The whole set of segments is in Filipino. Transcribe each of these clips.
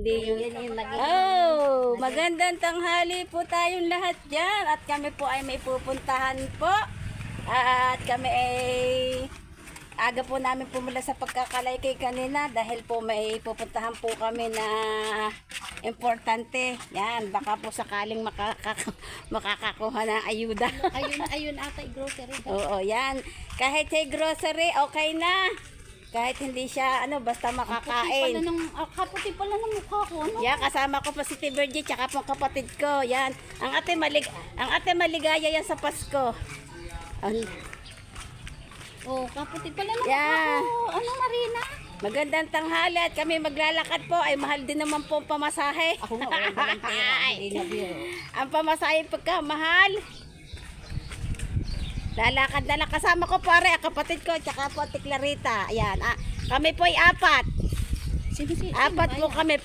Hindi yung... Oh, magandang tanghali po tayong lahat dyan. At kami po ay may pupuntahan po. At kami ay aga po namin pumula sa pagkakalaykay kanina dahil po may pupuntahan po kami na importante. Yan, baka po sakaling makaka makakakuha ng ayuda. Ayun, ayun ata yung grocery. Oo, yan. Kahit sa grocery, okay na. Kahit hindi siya, ano, basta Puti pala makakain. ng, ah, kaputi pala ng mukha ko. Ano? Yan, kasama ko po si Tibergy, tsaka po ang kapatid ko. Yan. Ang ate, malig ang ate maligaya yan sa Pasko. Ang, Oh, kaputi pala ng Yeah. mukha ko. Ano, Marina? magandang tanghali at kami maglalakad po. Ay, mahal din naman po ang pamasahe. Ako nga, wala pera. Hindi na biro. ang pamasahe pagka mahal. Lalakad na lang. Kasama ko pare, ang kapatid ko, tsaka po si Clarita. Ayan. Ah, kami po ay apat. Sino, sino? Apat po kami.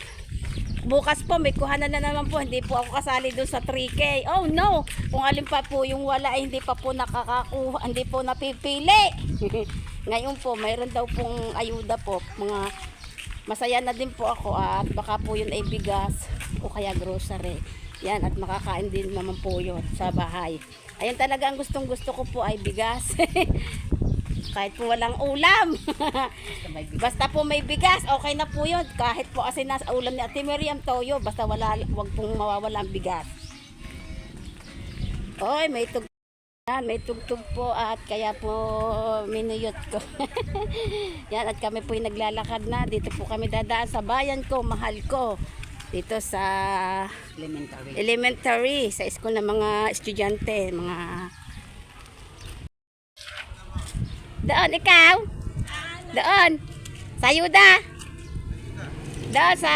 Bukas po, may kuhanan na naman po. Hindi po ako kasali doon sa 3K. Oh no! Kung alin pa po yung wala, ay hindi pa po nakakakuha. Hindi po napipili. Ngayon po, mayroon daw pong ayuda po. Mga masaya na din po ako at baka po yun ay bigas o kaya grocery. Yan, at makakain din naman po yun sa bahay. Ayun talaga ang gustong gusto ko po ay bigas. Kahit po walang ulam. basta po may bigas, okay na po yun. Kahit po kasi nasa ulam ni Ate Miriam Toyo, basta wala, wag pong mawawala ang bigas. Oy, may tug may tugtog po at kaya po minuyot ko. Yan at kami po yung naglalakad na. Dito po kami dadaan sa bayan ko, mahal ko. Dito sa Elementary. elementary, sa school ng mga estudyante, mga Doon, ikaw? Doon. Sa Ayuda. Doon sa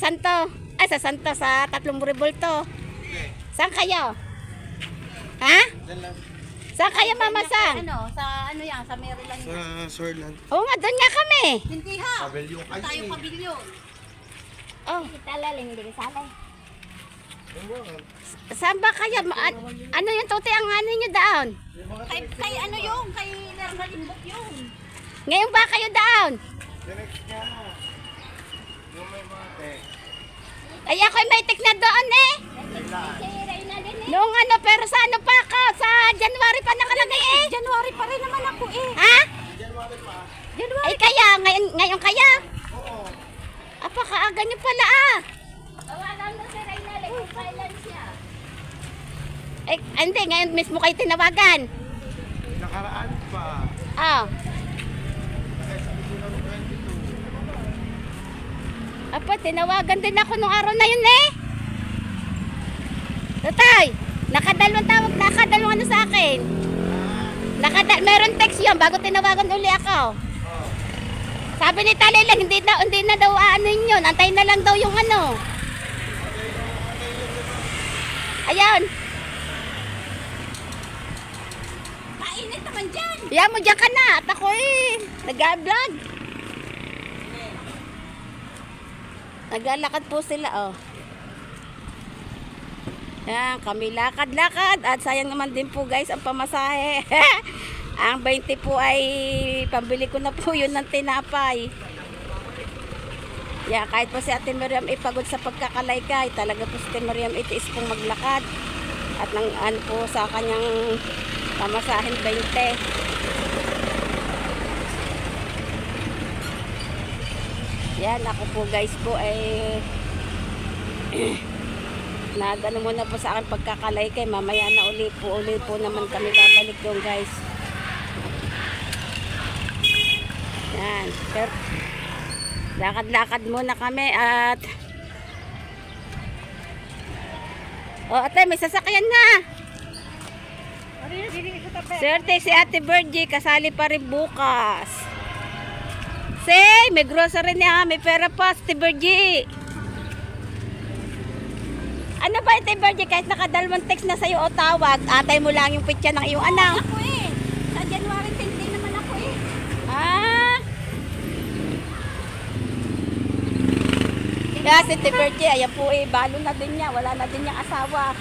Santo. Ay, sa Santo, sa Tatlong Buribulto. Saan kayo? Ha? Saan kayo mamasang? Ano, sa ano yan, sa Maryland. Sa Sorland. Oo nga, doon nga kami. Hindi ha. Tayo pabilyon. Oh, saan ba kayo? Ma- an- ano yung tuti ang ano nyo doon? Kay, kay ano yung, kay Lerma Limbok yung. Ngayon ba kayo mate. Ay, ako'y may tik na doon eh. Noong ano, pero sa ano pa ako? Sa January pa nakalagay eh. January pa rin naman ako eh. Ha? January. Ay kaya, ngayon, ngayon kaya? Oo. Apakaaga niyo pala ah. Tawagan mo si Reyna lang kung kailan siya. Eh, hindi, ngayon mismo kayo tinawagan. Nakaraan pa. Ah, Pilipinas 22. apa, tinawagan din ako nung araw na yun eh. Tatay, nakadalawang tawag, nakadalawang ano sa akin. Nakada meron text yun bago tinawagan uli ako. Sabi ni Talilang, hindi na, hindi na daw ano yun. Antayin na lang daw yung ano. Ayun. Mainit naman dyan. Yan mo dyan ka na. At ako eh. Nag-vlog. Naglalakad po sila oh. Yan, kami lakad-lakad. At sayang naman din po guys ang pamasahe. ang 20 po ay pambili ko na po yun ng tinapay. Yeah, kahit po si Ate Miriam ipagod sa pagkakalaykay, talaga po si Ate Miriam itiis pong maglakad. At nang ano po sa kanyang pamasahin 20. Yan, ako po guys po ay nagano muna po sa akin pagkakalaykay. Mamaya na uli po, uli po naman kami babalik doon guys. Yan, lakad-lakad muna kami at Oh, ate, may sasakyan na. Swerte si Ate Virgie, kasali pa rin bukas. Say, may grocery niya, may pera pa, Ate Virgie. Ano ba Ate Virgie, kahit nakadalawang text na sa'yo o tawag, atay mo lang yung pitya ng iyong anak. Ako eh. Sa January 10 din naman ako eh. Ah. Kaya si Virgie, ayan po eh, balo na din niya, wala na din niyang asawa.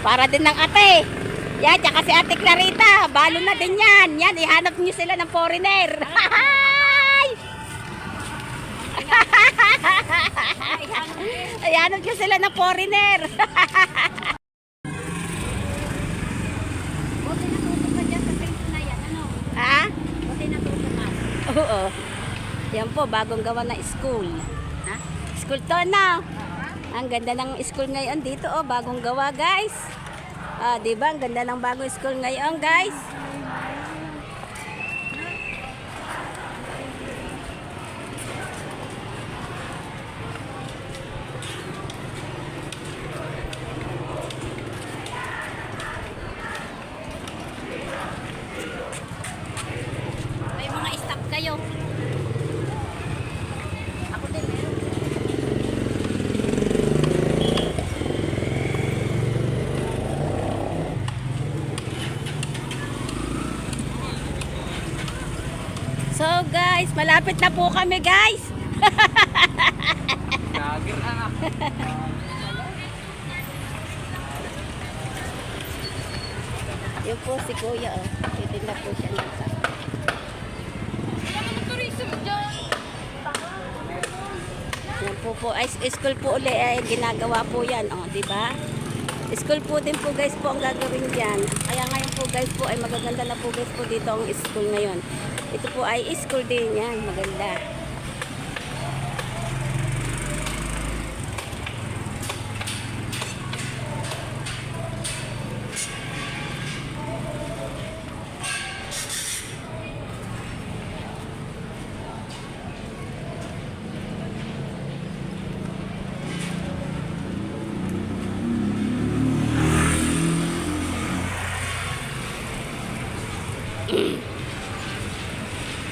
Para din ng ate. Yan, tsaka si Ate Clarita, balo na din yan. Yan, ihanap niyo sila ng foreigner. Ay, hanap Maghanap ka sila ng foreigner. Ano? Oo. Yan po, bagong gawa na school. School to na. Ang ganda ng school ngayon dito, oh, bagong gawa, guys. Ah, 'di ba? Ang ganda ng bagong school ngayon, guys. Guys, malapit na po kami, guys. Lager ah. Yun po si Kuya, oh. Titinda po siya ng sa. Yan po po, ay school po uli ay ginagawa po yan, oh, di ba? School po din po guys po ang gagawin diyan. Kaya ngayon po guys po ay magaganda na po guys po dito ang school ngayon. Ito po ay school din yan, maganda.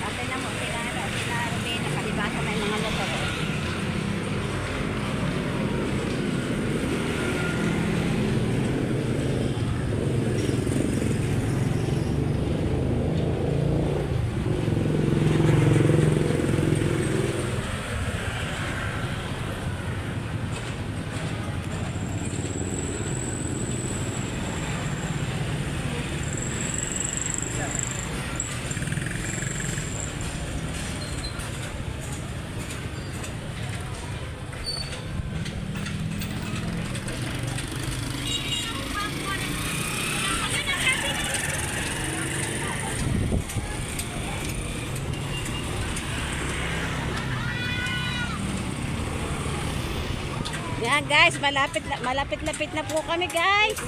Kasi na mo, sila ano, sila Rubén, nakalibasa na yung mga motor. Yan guys, malapit na, malapit-lapit na po kami guys.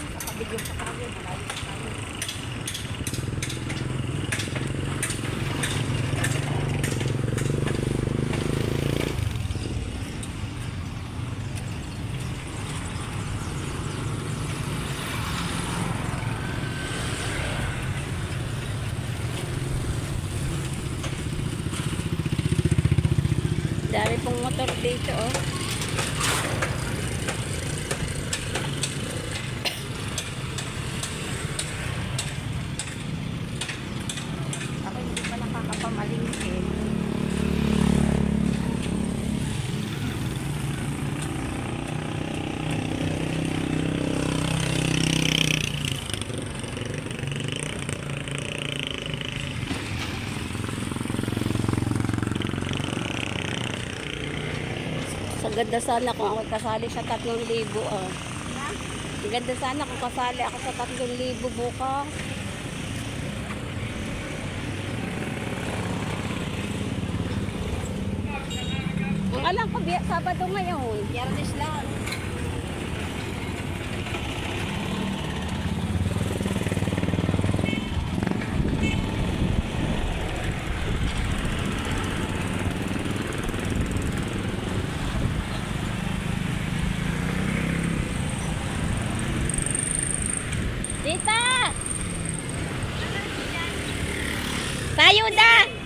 Dami pong motor dito oh. Ako hindi pa nakakapamalingkin. Sa ganda sana kung ako kasali sa 3,000 oh. Ang ganda sana kung kasali ako sa 3,000 bukas. Ang alam ko, Sabado ngayon. Yardes lang. Tita! Tayo na!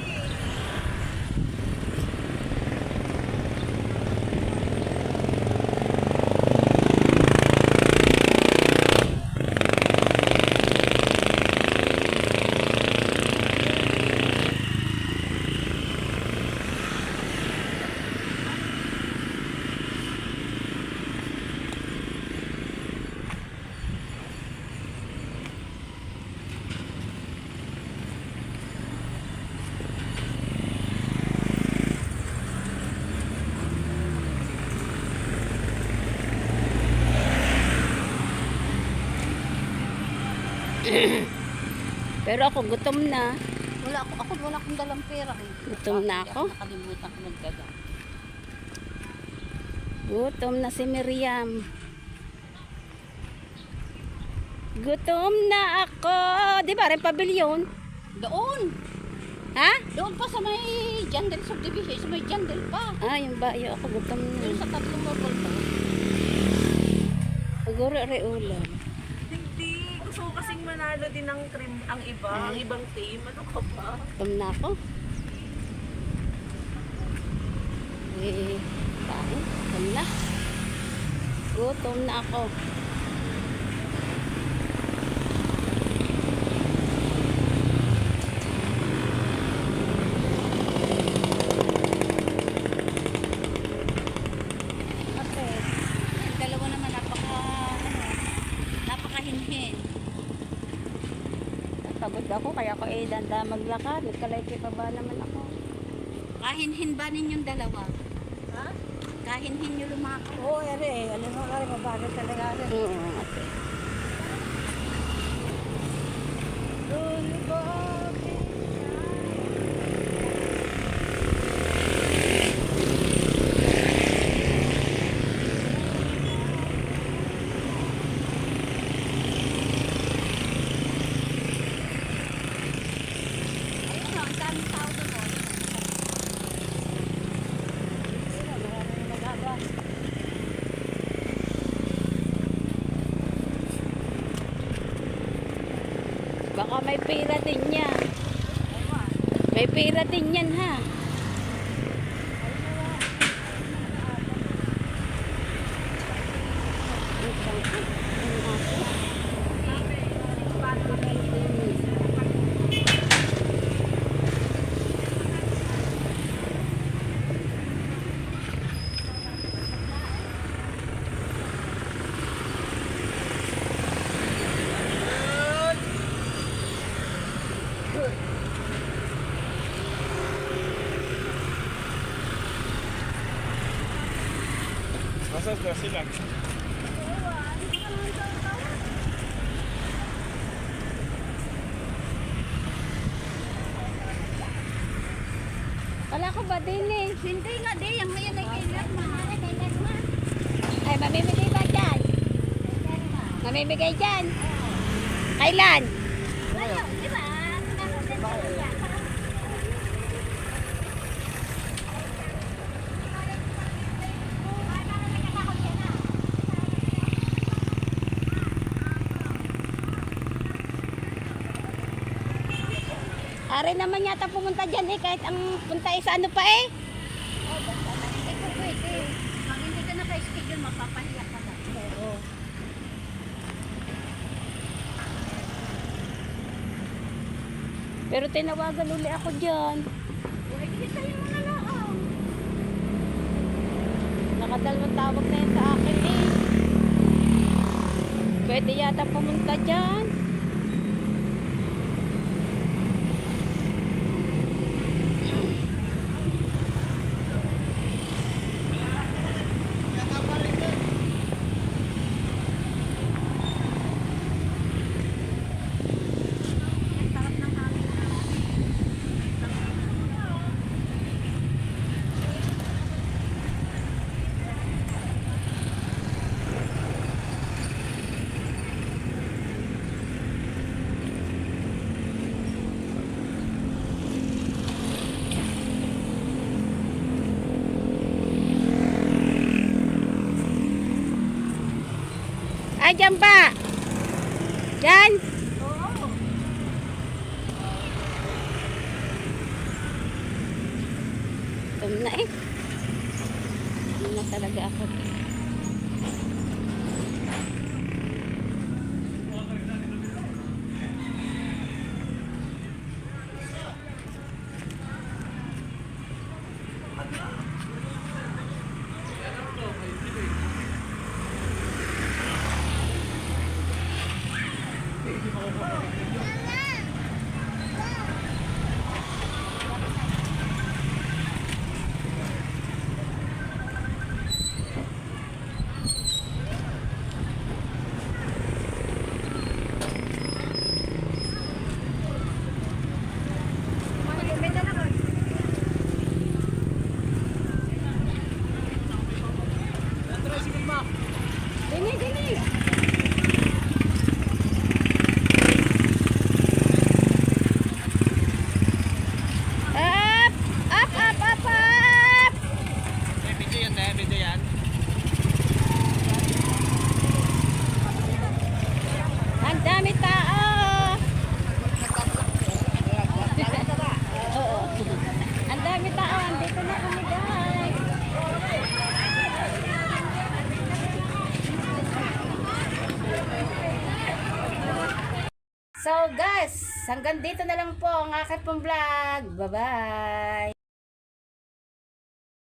Pero ako, gutom na. Wala ako, ako wala akong dalang pera. Gutom na ako? Nakalimutan ko magdala. Gutom na si Miriam. Gutom na ako. Di ba rin pabilyon? Doon! Ha? Doon pa sa may Jandel subdivision, sa may Jandel pa. Ah, yung ba, yung ako gutom Doon na. sa tatlong mobile pa. Siguro re ulam. Gusto ko kasing manalo din ng trim ang iba, ang ibang team. Ano ka ba? Gutom na ako. Eh, kain. Gutom na. Gutom na ako. Kasi, yung dalawa naman napaka, ano, napakahinhin. Pagod ako, kaya ako eh danda maglakad. Nagkalaiki pa ba naman ako? Kahinhin ba ninyong dalawa? Ha? Kahinhin nyo lumakad. Oo, oh, ere. Alam mo ka rin, mabagal talaga. Oo, ate. Ayun may pera din niya. May pera din yan ha. Nasaan da sila? Wala ko ba din eh? Hindi nga, di. Ang ngayon ay kailan ma. Kailan ma. Ay, mamimigay ba dyan? Mamimigay dyan? Kailan? Are naman yata pumunta dyan eh, kahit ang punta eh sa ano pa eh. Pero tinawagan uli ako dyan. Pwede tayo mga lang. Nakadalawang tawag na yun sa akin eh. Pwede yata pumunta dyan. Ah, dyan ba? Dyan? Oo. Tum na eh. Tum na talaga ako. Dini, Video yan, eh. Video yan. Ang dami tao! Oo. Ang dami tao. Andito na kami guys. So guys, hanggang dito na lang po ang aking pong vlog. Bye-bye!